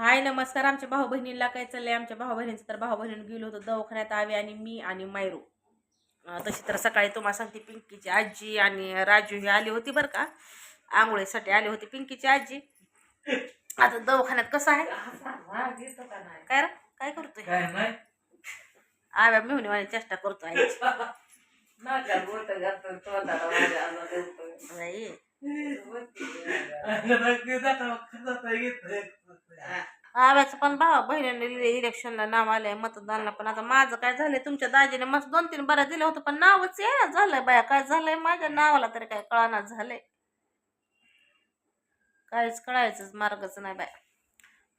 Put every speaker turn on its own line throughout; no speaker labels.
हाय नमस्कार. आमच्या भाऊ बहिणीला काय चाललंय? आमच्या भाऊ बहिणीचं तर भाऊ बहिणीनं गेलो होतो दवाखान्यात आवी आणि मी आणि मायरू. तशी तर सकाळी तुम्हाला सांगते पिंकीची आजी आणि राजू ही आली होती बरं का. आंघोळीसाठी आली होती पिंकीची आजी. आता दवाखान्यात कसं आहे? काय रे? काय करतोय? आव्या मिळून वाणी चेष्टा करतो आईची आव्याचं पण भावा बहिणीने इलेक्शनला नाव आलंय मतदानला पण. आता माझं काय झालंय तुमच्या दाजीने मस्त दोन तीन बरं दिलं होतं पण नावच येणार झालंय बाया. काय झालंय माझ्या नावाला तरी काय कळणार झालंय. काहीच कळायचंच मार्गच नाही बाय.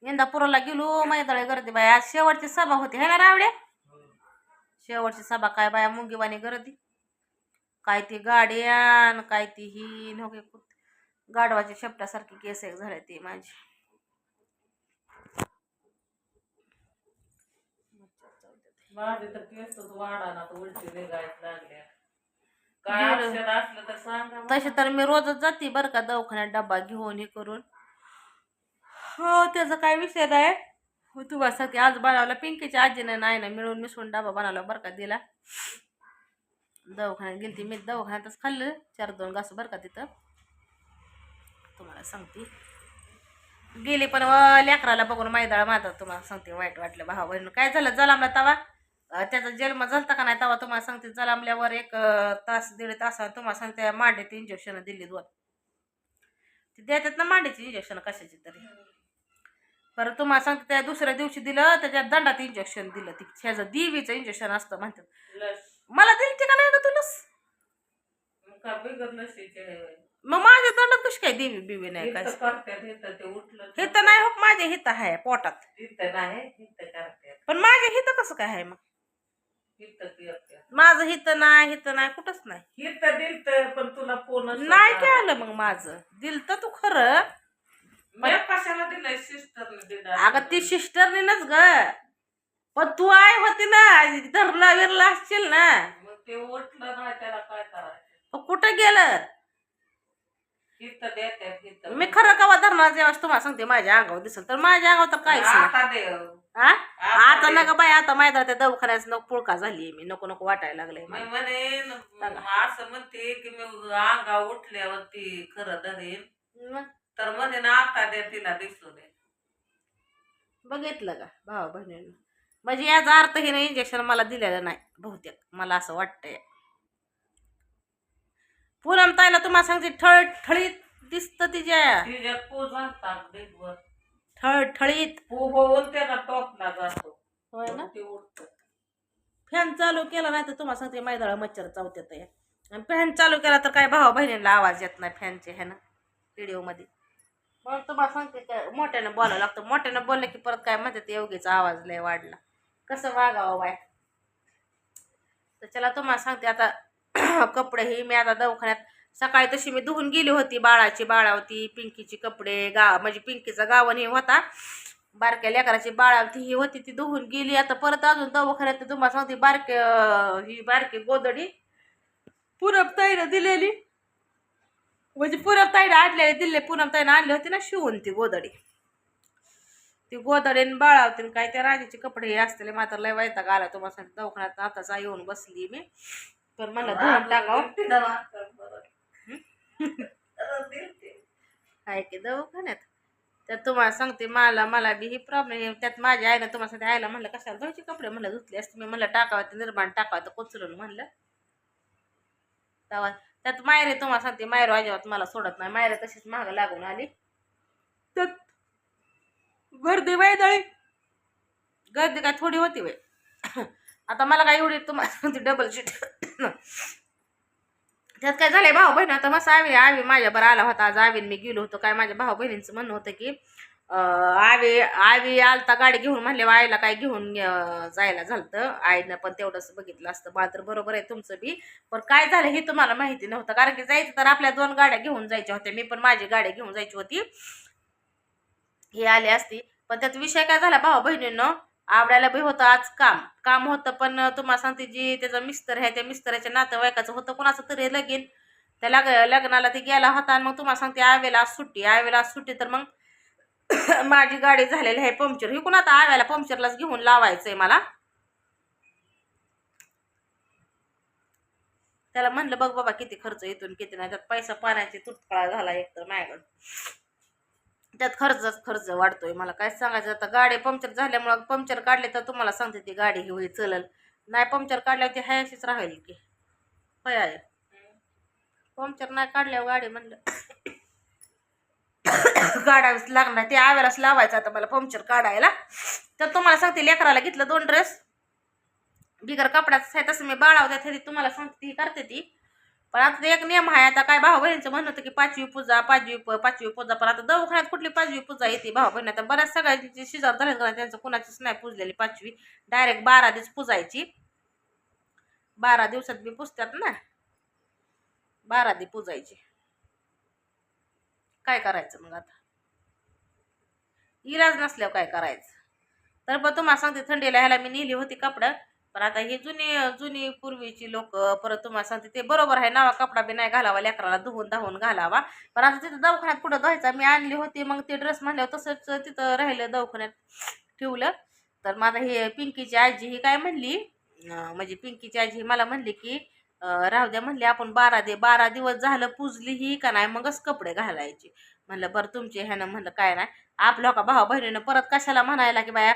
इंदापुराला गेलो मैदाळे गर्दी बाय. आज शेवटची सभा होती है ना रावड्या? शेवटची सभा काय बाया मुंगीवाणी गर्दी. काय ती गाड्यान काय ती ही नको गाडवाची शेपटासारखी केस एक झाले ती माझी.
माझे तर केसच वाढा तर उलटी निघायला लागल्या. काय
गेलं.
औषध असलं तर सांगा मला.
तसे तर मी रोजच जाते बरं का दवाखान्यात डबा घेऊन हे करून. हो त्याचा काय विषय नाही हो तुम्हाला सांगते आज बनवला पिंकीच्या आजीने नाही ना मिळून मिसळून डबा बनवला बरं का दिला? दवाखान्यात गेलती. मी दवाखान्यातच खाल्लं. चार दोन घास बरं का तिथं. तुम्हाला सांगते. गेली पण व लेकराला बघून मैदाळा माझा तुम्हाला सांगते वाईट वाटलं भावा बहिण काय झालं? जलामला तवा? त्याचा जन्म झालता का नाही तवा? तुम्हाला सांगते जलामल्यावर एक तास दीड तास तुम्हाला सांगते मांड्याची इंजेक्शन दिली दोन. ती देतात ना मांड्याची इंजेक्शन कशाची तरी. बरं तुम्हाला सांगते त्या दुसऱ्या दिवशी दिलं त्याच्या दंडात इंजेक्शन दिलं. ती ह्याचं देवीचं इंजेक्शन असतं म्हणतात. मला दिली ते का नाही ग तुलाच
मग
माझ्या दंडात कशी काय देवी बिवी नाही काय?
करतात इथं ते उठलं
हे तर नाही हो माझ्या हित आहे पोटात.
इथं नाही इथं करतात.
पण माझ्या हित कसं काय आहे मग?
इथं करतात.
माझं हित नाही हित नाही कुठंच नाही.
इथं दिलत पण तुला फोन
नाही काय आलं मग माझं. दिल तर तू खरं.
मी कशाला दिलंय सिस्टरने दिलं
अगं ती सिस्टरनीनच ग. पण तू आहे होती ना धरला विरला असशील ना.
मग ते उठलं नाही त्याला काय करायचं?
मग कुठं गेलं? मी खरं कवा धरणार जेव्हा तुम्हाला सांगते माझ्या अंगावर दिसल तर माझ्या अंगावर तर काहीच नाही.
आता दे
हा? आता. नका बाई आता मैदानात त्या दवाखान्यात नको पुळका झाली मी नको नको वाटायला लागले
मी म्हणेन असं म्हणते की मी अंगा उठल्यावरती खरं धरेन. तर म्हणे ना आता दे तिला दिसू दे.
बघितलं का भावा बहिणीनं? म्हणजे याचा अर्थ हिने इंजेक्शन मला दिलेलं नाही बहुतेक. मला असं वाटतंय. पूनम ताईला तुम्हाला सांगते ठळ ठळीत दिसतं तिच्या ठळ ठळीत.
पू होऊन त्याला टोपला जातो.
होय ना?
ते उठत
फॅन चालू केला नाही तर तुम्हाला सांगते मैदाळा मच्छर चावत्यात. आणि फॅन चालू केला तर काय भावा बहिणीला आवाज येत नाही फॅनचे ह्यानं व्हिडिओमध्ये मग तुम्हाला सांगते काय मोठ्यानं बोलावं लागतं. मोठ्यानं बोललं की परत काय म्हणते ते योगीचा आवाज लय वाढला. कसं वागावं बाय तर चला तुम्हाला सांगते आता कपडे हे मी आता दवाखान्यात सकाळी तशी मी धुवून गेली होती बाळाची बाळावती पिंकीची कपडे गा म्हणजे पिंकीचा गावन हे होता. बारक्या लेकराची बाळावती ही होती ती धुवून गेली. आता परत अजून दवाखान्यात तर तुम्हाला सांगते बारके ही बारकी गोदडी पुरब ताईनं दिलेली. म्हणजे पुरब ताईनं आणलेली दिले पूनम ताईनं आणली होती ना शिवून ती गोदडी ती गोदडीन बाळावती काय त्या राजाचे कपडे हे असलेले मात्र लय वैताग आला तुम्हाला सांगते. दवाखान्यात आताच येऊन बसली मी. पण मला धुवून टाकावं. आहे की दवाखान्यात? त्यात तुम्हाला सांगते मला मला बी ही प्रॉब्लेम त्यात माझ्या आईनं तुम्हाला सांगते आईला म्हणलं कशाला धुवायचे कपडे? म्हणलं धुतले असते. मी म्हणलं टाकावं ते निर्माण टाकावं तर कोचलून म्हणलं. तेव्हा त्यात मायरे तुम्हाला सांगते मायरो अजिबात मला सोडत नाही. मायरे तशीच मागं लागून आली. गर्दी वैदळी गर्दी काय थोडी होती वय आता मला काय एवढी तुम्हाला डबल शीट त्यात काय झालंय भाऊ बहीण आता मस्त आवी आवी माझ्या बरं आला होता. आज आवीन मी गेलो होतो. काय माझ्या भाऊ बहिणींचं म्हणणं होतं की आवी आवी आलता गाडी घेऊन म्हणले आईला काय घेऊन जायला झालतं. आईनं पण तेवढंच बघितलं असतं. मला तर बरोबर आहे तुमचं बी. पण काय झालं हे तुम्हाला माहिती नव्हतं. कारण की जायचं तर आपल्या दोन गाड्या घेऊन जायच्या होत्या. मी पण माझी गाडी घेऊन जायची होती. ही आली असती. पण त्यात विषय काय झाला भाऊ बहिणींनो? आवडायला बी होतं आज काम. काम होतं पण तुम्हाला सांगते जी त्याचा मिस्तर आहे त्या मिस्तराच्या नातेवाईकाचं होतं. कोणाचं तरी लगीन. त्या लग लग्नाला ते गेला होता आणि मग तुम्हाला सांगते आवेला आज सुट्टी. आवेला आज सुट्टी तर मग माझी गाडी झालेली आहे पंक्चर. ही कोण आता आव्याला पंक्चरलाच घेऊन लावायचंय मला. त्याला म्हणलं बघ बाबा किती खर्च येतून किती नाही. त्यात पैसा पाण्याची तुटकळा झाला एक तर माझ्याकडं. त्यात खर्चच खर्च वाढतोय. मला काय सांगायचं? आता गाडी पंक्चर झाल्यामुळं पंक्चर काढले तर तुम्हाला सांगते ती गाडी ही होईल चलल नाही पंक्चर काढल्यावर ती हाय अशीच राहील की. होय आहे. पंक्चर नाही काढल्यावर गाडी म्हणलं. काढावीच लागणार ते आव्यालाच लावायचं आता मला पंक्चर काढायला. तर तुम्हाला सांगते लेकराला घेतलं दोन ड्रेस बिगर कपड्याचं आहे तसं मी बाळावत्या तरी तुम्हाला सांगते ती करते ती. पण आता एक नियम आहे आता काय भाऊ बहिणीचं म्हणणं होतं की पाचवी पूजा पाचवी पाचवी पूजा पण आता दवाखान्यात कुठली पाचवी पूजा येते भाऊ बहिणी आता बऱ्याच सगळ्यांची शिजार धरण का त्यांचं कुणाचीच नाही पूजलेली पाचवी. डायरेक्ट बारा दिवस पूजायची. बारा दिवसात बी पुजतात ना. बारा दी पूजायची. काय करायचं मग आता? इलाज नसल्यावर काय करायचं? तर पण तुम्हाला सांगते थंडीला ह्याला मी नेली होती कपडं. पण आता ही जुनी जुनी पूर्वीची लोक परत तुम्हाला सांगते ते बरोबर आहे नावा कपडा बी नाही घालावा लेकराला धुवून धावून घालावा. पण आता तिथं दवाखान्यात कुठं धुवायचा? मी आणली होती मग ते ड्रेस म्हणल्यावर तसंच तिथं राहिलं दवाखान्यात ठेवलं. तर माझा हे पिंकीची आजी ही काय म्हणली? म्हणजे पिंकीची आजी ही मला म्हणली की राहू द्या म्हणली आपण बारा दे बारा दिवस झालं पुजली ही का नाही मगच कपडे घालायचे. म्हणलं बरं तुमचे ह्यानं म्हणलं काय नाही. आपल्या का भाऊ बहिणीनं परत कशाला म्हणायला की बाया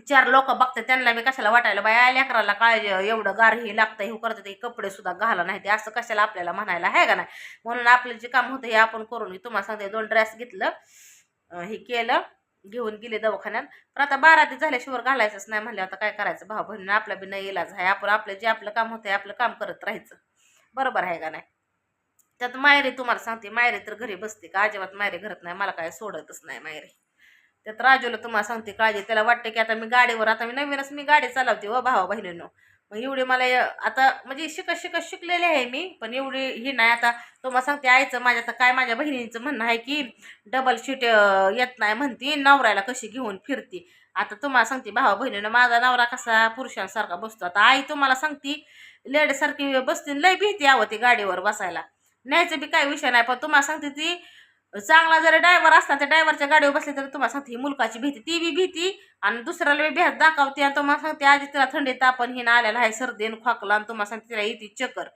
चार लोक बघतात त्यांना मी कशाला वाटायला बाया लेकराला काळजी एवढं गार हे लागतं हे करतं ते कपडे सुद्धा घाला नाही ते असं कशाला आपल्याला म्हणायला आहे का नाही? म्हणून आपलं जे काम होतं हे आपण करून तुम्हाला सांगते दोन ड्रेस घेतलं हे केलं घेऊन गेले दवाखान्यात. पण आता बारा ते झाल्याशिवाय घालायचंच नाही म्हणलं आता काय करायचं? भाऊ बहिणीनं आपला बी नाही इलाज आहे आपण आपलं जे आपलं काम होतं आपलं काम करत राहायचं. बरोबर आहे का नाही? त्यात मायरी तुम्हाला सांगते मायरी तर घरी बसते का? अजिबात मायरी घरात नाही मला काय सोडतच नाही मायरी. त्यात राजूला तुम्हाला सांगते काळजी त्याला वाटतं की आता मी गाडीवर आता मी नवीनच मी गाडी चालवते व भावा बहिणीनं. मग एवढी मला आता म्हणजे शिकत शिकत शिकलेले आहे मी पण एवढी ही नाही. आता तुम्हाला सांगते आईचं माझ्या आता काय माझ्या बहिणीचं म्हणणं आहे की डबल शीट येत नाही म्हणती नवऱ्याला कशी घेऊन फिरती. आता तुम्हाला सांगते भावा बहिणीनं माझा नवरा कसा पुरुषांसारखा बसतो. आता आई तुम्हाला सांगती लेडीसारखी बसते लय भीती यावं ती गाडीवर बसायला. न्यायचं बी काय विषय नाही पण तुम्हाला सांगते ती चांगला जरी ड्रायव्हर असला तर ड्रायव्हरच्या गाडीवर बसले तर तुम्हाला सांगते ही मुलकाची भीती ती बी भीती. आणि दुसऱ्याला बी भ्यास दाखवते आणि तुम्हाला सांगते आजी तिला थंडी तापण हिनं आलेला आहे सर्दी आणि खोकला आणि तुम्हाला सांगते तिला येते चक्कर.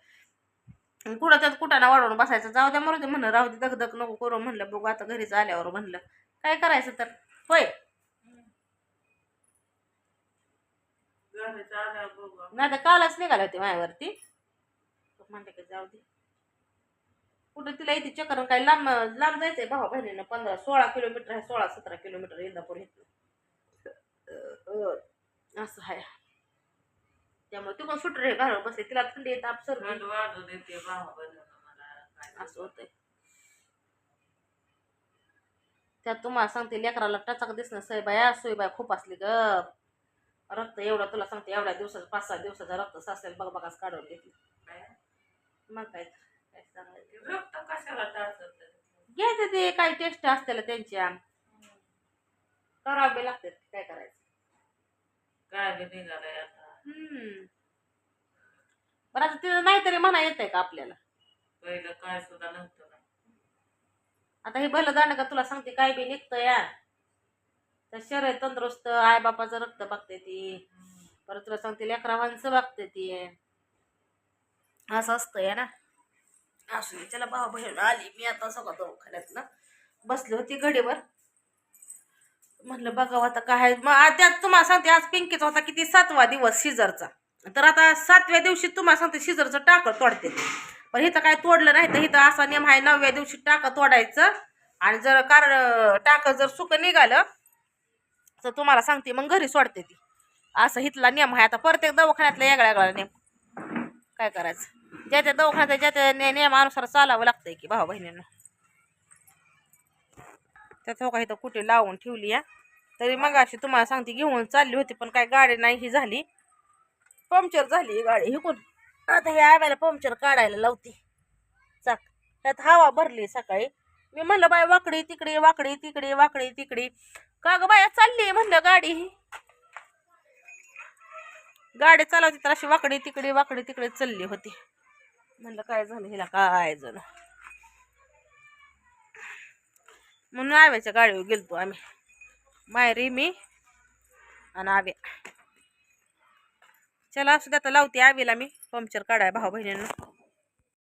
कुठं त्यात कुठाना वाढवून बसायचं? जाऊ द्या दे म्हणलं राहू दे दगदग नको करू म्हणलं बघू आता घरीच आल्यावर म्हणलं. काय करायचं तर? होय. नाही तर कालच निघाले होते माझ्यावरती. म्हणते की जाऊ दे. कुठं तिला इथे चक्कर काय लांब लांब जायचंय भावा बहिणीनं. पंधरा सोळा किलोमीटर आहे सोळा सतरा किलोमीटर इंदापूर इथलं असं आहे त्यामुळे ती पण सुटर हे घालून बसते तिला थंडी येत आप असं होतंय. त्यात तुम्हाला सांगते लेकराला टचक दिसणं सयबाया सोयबाय खूप असली ग. रक्त एवढं तुला सांगते एवढ्या दिवसाचं पाच सहा दिवसाचं रक्त साचलेलं बघ बघाच काढून घेतली.
काय?
मग काय काय सांगायचं
रक्त कशाला टाचत
घ्यायचं ते काही टेस्ट असतील त्यांच्या. करावे लागतात काय करायचं.
काय बी निघालंय आता.
हम्म. बरं आता तिथं नाहीतरी म्हणा येतंय का आपल्याला?
पहिलं काय सुद्धा नव्हतं ना.
आता हे भलं जाणं का तुला सांगते काय बी निघतं या तर शरीर तंदुरुस्त आई बापाचं रक्त बघते ती. परत तुला सांगते लेकरावांचं बघते ती. असं असतं या ना. असू दे चला भाऊ बहीण आली मी आता सगळं दवाखान्यात ना बसली होती घडीवर. म्हणलं बघावं आता काय आहे. मग आ- त्यात तुम्हाला सांगते आज पिंकीचा होता किती सातवा दिवस शिजरचा. तर आता सातव्या दिवशी तुम्हाला सांगते शिजरचं टाकं तोडते पण इथं काय तोडलं नाही तर इथं असा नियम आहे नवव्या दिवशी टाकं तोडायचं आणि जर कार टाकं जर सुकं निघालं तर तुम्हाला सांगते मग घरी सोडते ती. असं इथला नियम आहे. आता प्रत्येक दवाखान्यातला वेगळा वेगळा नियम. काय करायचं? ज्या त्या दवाखान्यात ज्या त्या नियमानुसार चालावं लागतंय की भाऊ बहिणींना. त्या हो इथं कुठे लावून ठेवली या तरी मग अशी तुम्हाला सांगते घेऊन चालली होती पण काय गाडी नाही ही झाली. पंक्चर झाली ही गाडी हिकून. आता हे आम्हाला पंक्चर काढायला लावते. चाक. त्यात हवा भरली सकाळी. मी म्हणलं बाय वाकडी तिकडे वाकडी तिकडे वाकडी तिकडे. का ग बाया चालली म्हणलं गाडी. ही गाडी चालवती तर अशी वाकडी तिकडे वाकडी तिकडे चालली होती. म्हणलं काय झालं? हिला काय झालं? म्हणून आव्याच्या गाडीवर गेलतो आम्ही. मायरी मी आणि आव्या. चला असू द्या आता लावते आवीला मी पंक्चर काढाय भाऊ बहिणींना